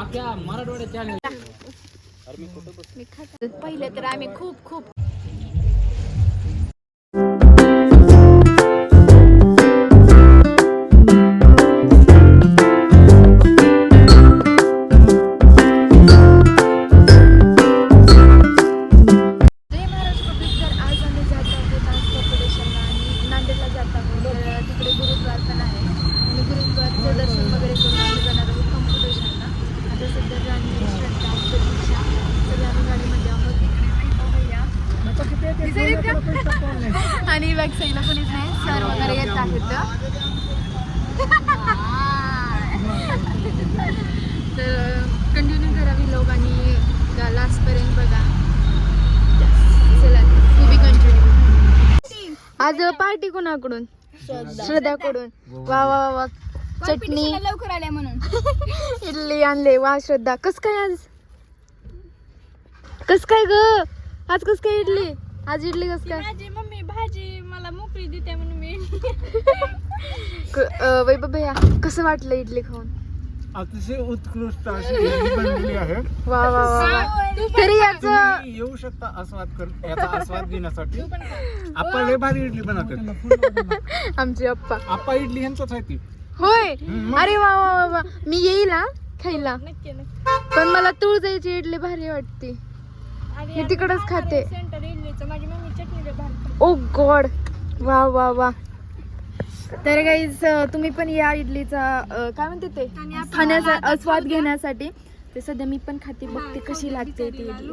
अख्ख्या मराठवाड्यात पहिले तर आम्ही खूप खूप आज पार्टी कोणाकडून? श्रद्धाकडून. वा वा वा वा. चटणी. लवकर आल्या म्हणून. इडली आणले. वा श्रद्धा. कस काय आज? कस काय ग? आज कस काय इडली? आज इडली कस काय? माझी मम्मी भाजी मला मोकळी देते म्हणून मी. वैभव भैया कसं वाटलं इडली खाऊन? अतिशय उत्कृष्ट अशी बनलेली आहे. वा वा वा वा. तरी याच तुम्ही येऊ शकता आस्वाद कर याचा आस्वाद घेण्यासाठी. आपण लय भारी इडली बनवतात आमची अप्पा आप्पा इडली यांचाच आहे ती. होय. हम्म. अरे वा वा वा वा. मी येईल हा? खायला. नक्की नक्की. पण मला तुळजाईची इडली भारी वाटते. मी तिकडच खाते. सेंटर इडलीचं. माझी मम्मी चटणी भात ओ गॉड वा वा वा. तर गाईज तुम्ही पण या इडलीचा काय म्हणते ते? खाण्याचा आस्वाद घेण्यासाठी. ते सध्या मी पण खाते बघते कशी लागते ती इडली.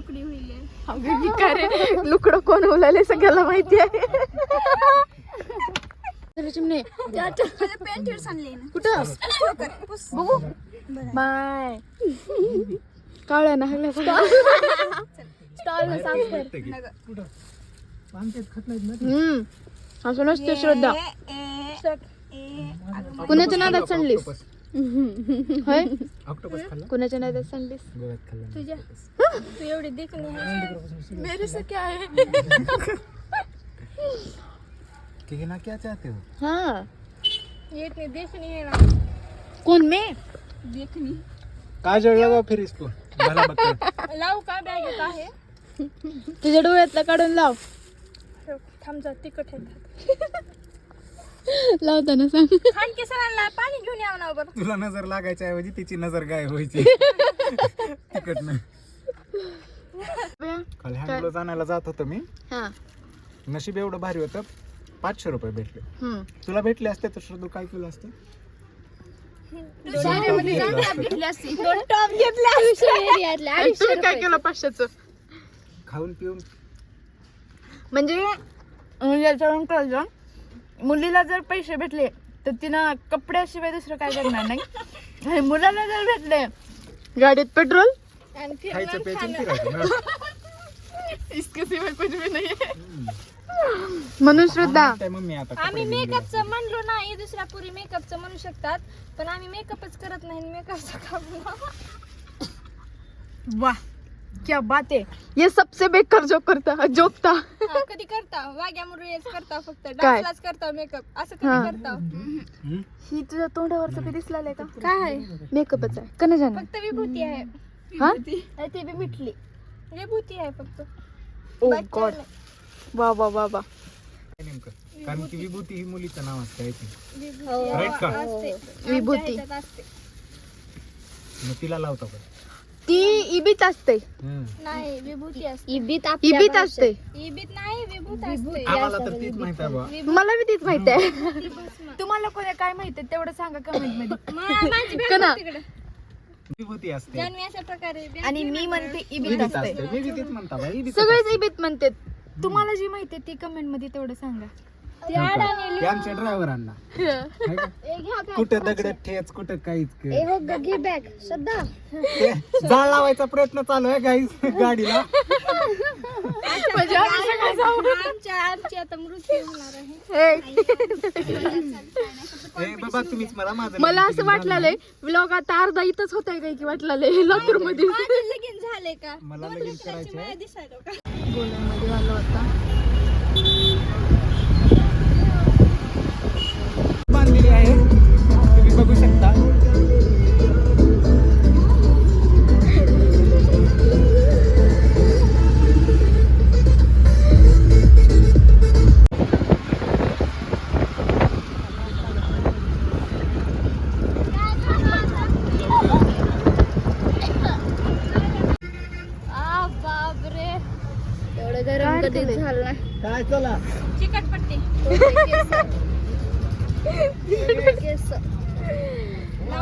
लुकडी कोण उलाले सगळ्याला माहिती आहे. ना. कुठं? बघू. बाय. कावळ्या ना हल्ल्या स्टॉल. साफ कर. हम्म. असं नसते श्रद्धा. कुणाच्या नादात सांडलीस होय? ऑक्टोपस खाल्ला? कुणाच्या नादात सांडलीस गोव्यात खाल्ला तुझ्या? तू एवढी देखणी मेरे से क्या है? की ना क्या चाहते हो? हा. येत नाही देखणी आहे ना. कोण मे? लगा फिर इसको. लावू का बॅगेत आहे? तुझ्या डोळ्यातला काढून लाव. थांब जा तिखट आहे. लावताना सांग. खान के सरांना पाणी घेऊन यावं ना बरं. तुला नजर लागायच्या ऐवजी तिची नजर गायब व्हायची. तिकट नाही. काल हँडलो जाण्याला जात होतो मी. हा. नशीब एवढं भारी होतं पाचशे रुपये भेटले. हम्म. तुला भेटले असते तर श्रद्धू काय केलं असतं? घेतली असती. दोन टॉप घेतले आणि तुम्ही काय केलं पाचशेच? खाऊन पिऊन. म्हणजे याच्यावरून कळलं. मुलीला जर पैसे भेटले तर तिनं कपड्याशिवाय दुसरं काय करणार नाही. आणि मुलाला जर भेटले गाडीत पेट्रोल? आणि खायचं प्यायचं आणि फिरायचं ना. इसके सिवाय कुछ भी नाही म्हणून श्रद्धा. काय मम्मी आता कपडे आम्ही घेऊन गेली. मेकअपचं म्हणलो नाही दुसऱ्या पुरी मेकअपचं म्हणू शकतात. पण आम्ही मेकअपच करत नाही मेकअपचं काम वाह. क्या बात है? ये सबसे बेकार जोक करता जोकता। हा, कधी करता? वाग्या मुरुळेच करता फक्त. काय? डान्सलाच करता मेकअप असं हा. कधी करता? ही तुझ्या तोंडावरचं कधी दिसलाय का? काय आहे? मेकअपच आहे. कने जाणार. फक्त विभूती आहे. हा? ती बी मिटली. विभूती आहे फक्त. ओ बाकी गॉड वा वा वा वा. काय नेमकं? कारण की विभूती ही मुलीचं नाव असतं आहे ते. नाही. विभूती Right का? असते. विभूती. आमच्या ह्याच्यात असते. मग तिला लावतो पण ती इबीत असते. नाही विभूती असते. इबीत इबीत असते. इबीत नाही विभूत असते. आम्हाला तर तीच माहीत आहे बा. मला बी तीच माहिती आहे. तुम्हाला कोणी काय माहिती आहे तेवढं सांगा कमेंटमध्ये. मा- माझी बॅग कना? बघ तिकडं. विभूती असते. जान्हवी अशा प्रकारे आणि मी म्हणते इबीत विभीत असते. म्हणता विभीत सगळेच इबीत म्हणते तुम्हाला जी माहिती आहे ती कमेंटमध्ये तेवढं सांगा. ती आमच्या ड्रायव्हरांना. कुठं दगड ठेच कुठं काहीच कर. हो घे बॅग श्रद्धा ते जाळ लावायचा प्रयत्न चालू आहे गाईज गाडीला. म्हणजे आम्ही सगळे जाऊ. आमच्या आमची आता मृत्यू होणार आहे. हे, ए बाबा तुम्हीच मला माझं मला लगीन असं करून वाटलेलं व्लॉग आता अर्धा इथंच होत आहे काय की वाटलेलं लातूरमध्ये माझं लगीन झाले का? मला लगीन करायचं आहे. दिसायला का? आलो होता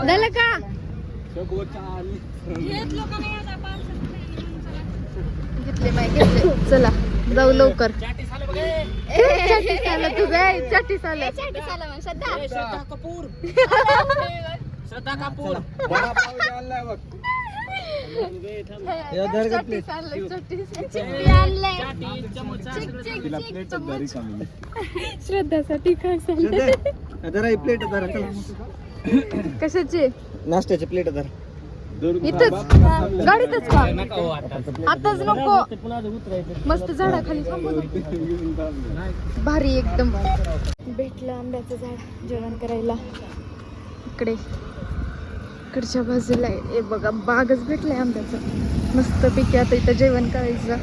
झालं का चला. घेतले माय घेतले. चला जाऊ लवकर. तू काय चाटीस आलं. श्रद्धा. कपूर. श्रद्धा कपूर. श्रद्धासाठी काय ही चला. कशाची? नाश्त्याची प्लेट धर. इथंच. गाडीतच का आताच नको. मस्त झाडाखाली थांबू ना. भारी एकदम. भेटलं आंब्याचं झाड जेवण करायला. इकडे. इकडच्या बाजूला आहे. हे बघा बागच भेटलाय आंब्याचं. मस्त पैकी आता इथं जेवण करायचं.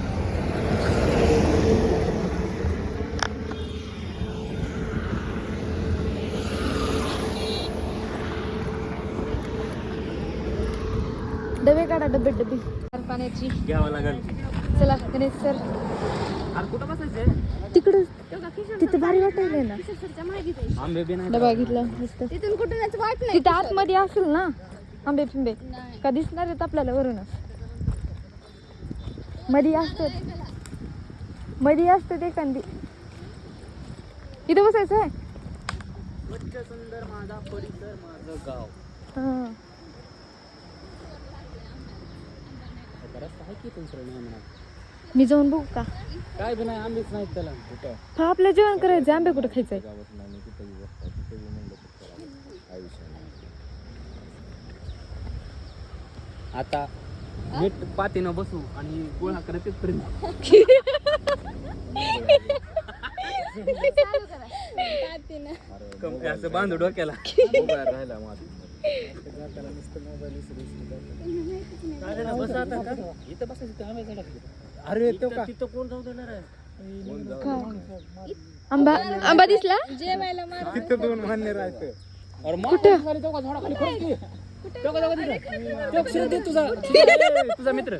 डबे काढा डबे डबे. पाण्याची. घ्यावं लागेल. चला गणेश सर. कुठं बसायचं तिकडं. तिथे भारी वाटायलंय ना. आंबे बी नाही डबा घेतला मस्त. तिथून कुठूनच वाट तिथं आतमध्ये असेल ना. आंबे फिंबे का दिसणार आहेत आपल्याला वरूनच? मध्ये असतात मध्ये असतात एखादी. इथं बसायचं आहे? सुंदर माझा परिसर माझं गाव. हा. नाही मी जाऊन बघू का? काय बी नाही आंबेच नाहीत त्याला. कुठं? हा आपलं जेवण करायचं आंबे कुठं खायचंय गावात नाही तिथं बी बसता तिथं बी म्हणलं तर आयुष्य आता मीठ पातीनं बसू आणि गोळा करत पर्यंत असं बांधू डोक्याला. राहिला अरे तो का? तिथं कोण जाऊ देणार आहे? आंबा आंबा दिसला? जेवायला मार तिथं दोन मान्य राहायचं कुठं? श्रद्धे तुझा. तुझा मित्र.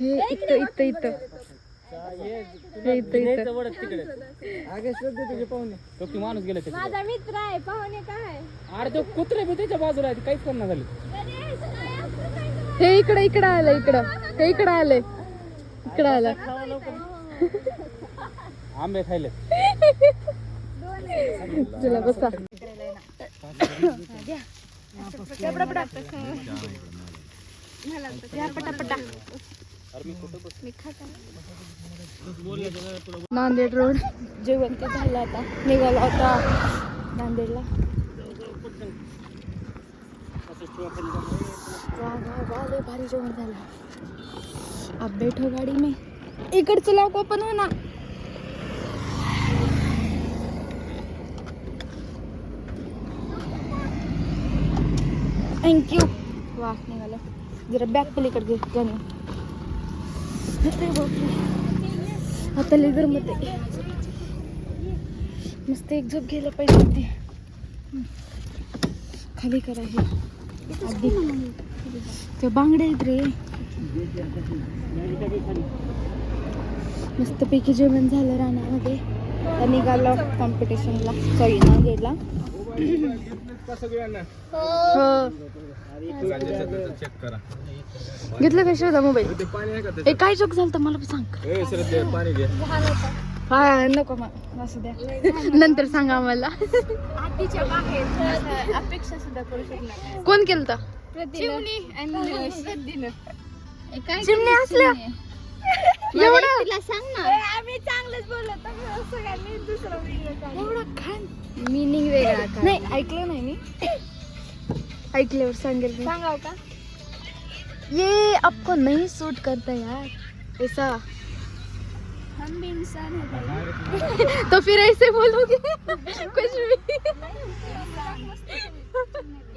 हे इथं इथं इथं. हे माणूस गेला माझा मित्र आहे पाहुणे काय? अरे तो कुत्रे बी त्याच्या बाजूला आहे काहीच करणार झाली हे इकडं इकडं आलं इकडं. हे इकडं आलंय इकडं आलं. आंबे खायले चला बसा. नांदेड रोड. जेवण ते झालं आता. निघाला होता नांदेडला. भारी जेवण झालं. अब बैठो गाडी में. इकडचं लॉक कोपन हो ना थँक्यू वा निघालं. जरा बॅग पलीकडे घे त्याने आता लय गरम होते मस्त एक झोप घ्यायला पाहिजे ते खाली करा हे. आधी. ते बांगडे आहेत रे. मस्तपैकी जेवण झालं रानामध्ये. निघालं कॉम्पिटिशनला सॉरी ना गेला. हो. चेक करा घेतलं का श्रद्धा मोबाईल? ते पाणी आहे का ए काय जोक झालं मला पण सांग. ए श्रद्धे पाणी घे. हा नको मग. असू द्या. नंतर सांगा आम्हाला. बाहेर. अपेक्षा सुद्धा करू शकणार कोण केलं चिमणी आणि श्रद्धेनं. काय चिमणी असल्या. एवढं? तिला सांग ना. आम्ही चांगलंच बोलत आहोत. सगळ्यांनी दुसरा व्हिडिओ खान. मिनिंग वेगळा का नाही ऐकलं नाही मी. ऐकल्यावर सांगेल मी. सांगाव का? ये आपको नहीं सूट करता यार. ऐसा. हम भी इंसान है तो फिर ऐसे बोलोगे? कुछ भी.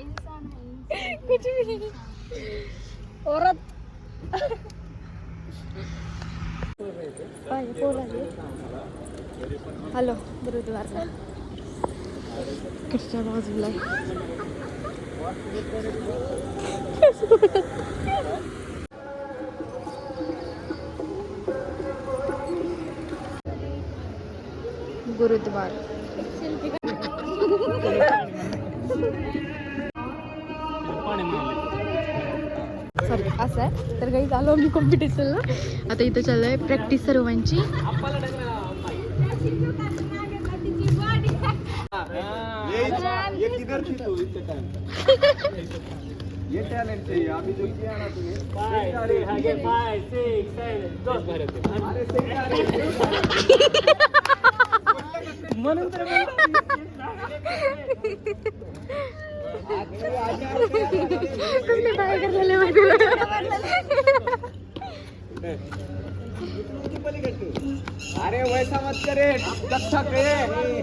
इंसान है. कुछ भी. औरत. हॅलो गुरुद्वारला कडच्या बाजूला आहे. गुरुद्वार सॉरी असं आहे. तर काही आलो मी कॉम्पिटिशनला आता इथं चालू आहे प्रॅक्टिस सर्वांची. म्हणून कसले बाहेर झाले माहिती अरे वैसा मत करे करे।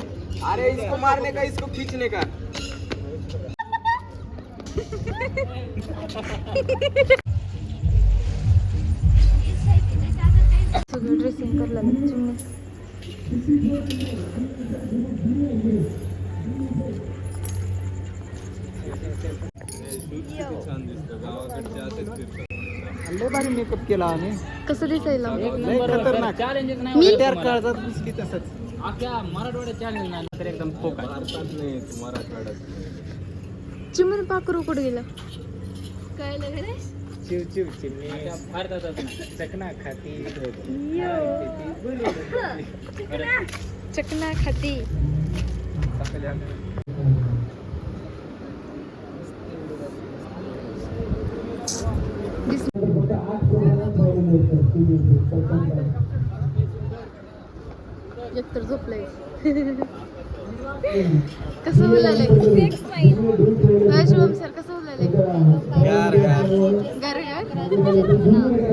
अरे इसको मारने का इसको खींचने का। सगळं ड्रेसिंग लय भारी मेकअप केला आम्ही. कसं दिसायला? लय खतरनाक. मी त्यार काळजात घुसली तसंच भारतात नाही तू मराठवाड्यात चिमण पाखरू कुठे गेलं? का रे? चिव चिव चिमणी चकना खाती. चकना खाती. एकतर झोपलंय. कसं बोलायलंय? शुभम सर कसं बोलायलंय?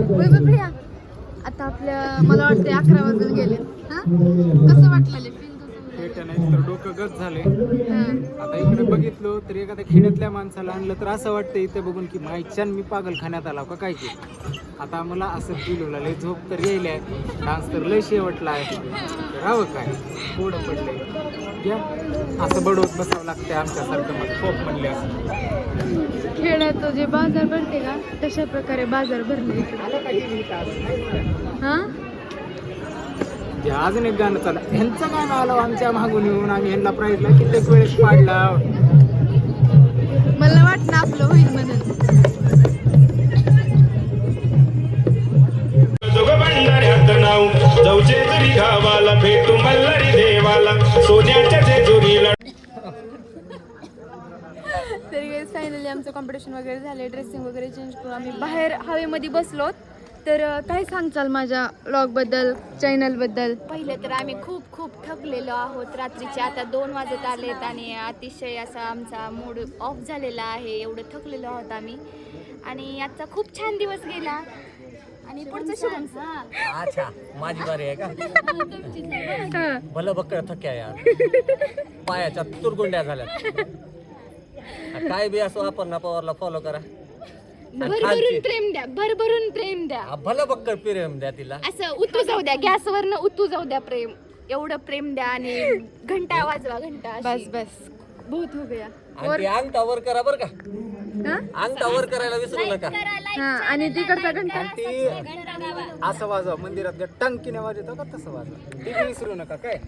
होय बापड्या. आता आपल्या मला वाटते अकरा वाजून गेले हा? कसं वाटलेलं नाही तर डोकं गच झाले. आता इकडे बघितलो तर एखाद्या खेड्यातल्या माणसाला आणलं तर असं वाटतं इथे बघून की माईच्यान मी पागल खाण्यात आला का काय की आता मला असं फील होला लय झोप तर यायला डान्स तर लय शेवटला आहे. राहावं काय? पुढं पडलंय घ्या असं बडवत बसावं लागतंय आमच्यासारखं मग. फोक म्हणले असं. खेड्यात जे बाजार भरते का तशा प्रकारे बाजार भरले. हा? अजून एक गाणं चालू ह्यांचं गाणं आलं आमच्या मागून येऊन आम्ही ह्यांना प्राईजला कित्येक वेळेस पाडला. मला वाटलं आपलं होईल म्हणून. गावाला भेटू मल्हारी देवाला सोन्याच्या जेजुरीला तरी फायनली आमचं कॉम्पिटिशन वगैरे झाले ड्रेसिंग वगैरे चेंज करून आम्ही बाहेर हवेमध्ये बसलोत. तर काय सांगचाल माझ्या ब्लॉगबद्दल चॅनलबद्दल पहिले तर आम्ही खूप खूप थकलेलो आहोत रात्रीचे. आता दोन वाजत आलेत आणि अतिशय असा आमचा मूड ऑफ झालेला आहे. एवढं थकलेलो आहोत आम्ही. आणि आजचा खूप छान दिवस गेला. आणि पुढचं शुभम अच्छा माझी बारी आहे का? हा. भलं बक्कळ थक्या यार. पायाच्या तुरगुंड्या झाल्या काय बी असो आपण ना पवारला फॉलो करा. भरभरून प्रेम द्या भरभरून प्रेम द्या. भलं बक्कळ प्रेम द्या तिला. असं उतू जाऊ द्या गॅसवरनं उतू जाऊ द्या प्रेम. एवढं प्रेम द्या आणि घंटा वाजवा घंटा बस अशी. बस बहुत हो गया. आणि ती अंगठा वर करा बर का. हा? अंगठा वर करायला विसरू नका. हा आणि तिकडचा घंटा. आणि ती असं वाजवा मंदिरात टंकीने वाजवतो का तसं वाजवा. ती विसरू नका काय?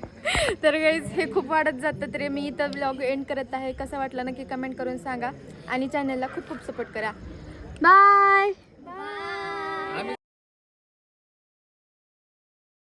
तर गाईज हे खूप वाढत जातं तरी मी इथं ब्लॉग एंड करत आहे. कसा वाटला नक्की कमेंट करून सांगा. आणि चॅनलला खूप खूप सपोर्ट करा. बाय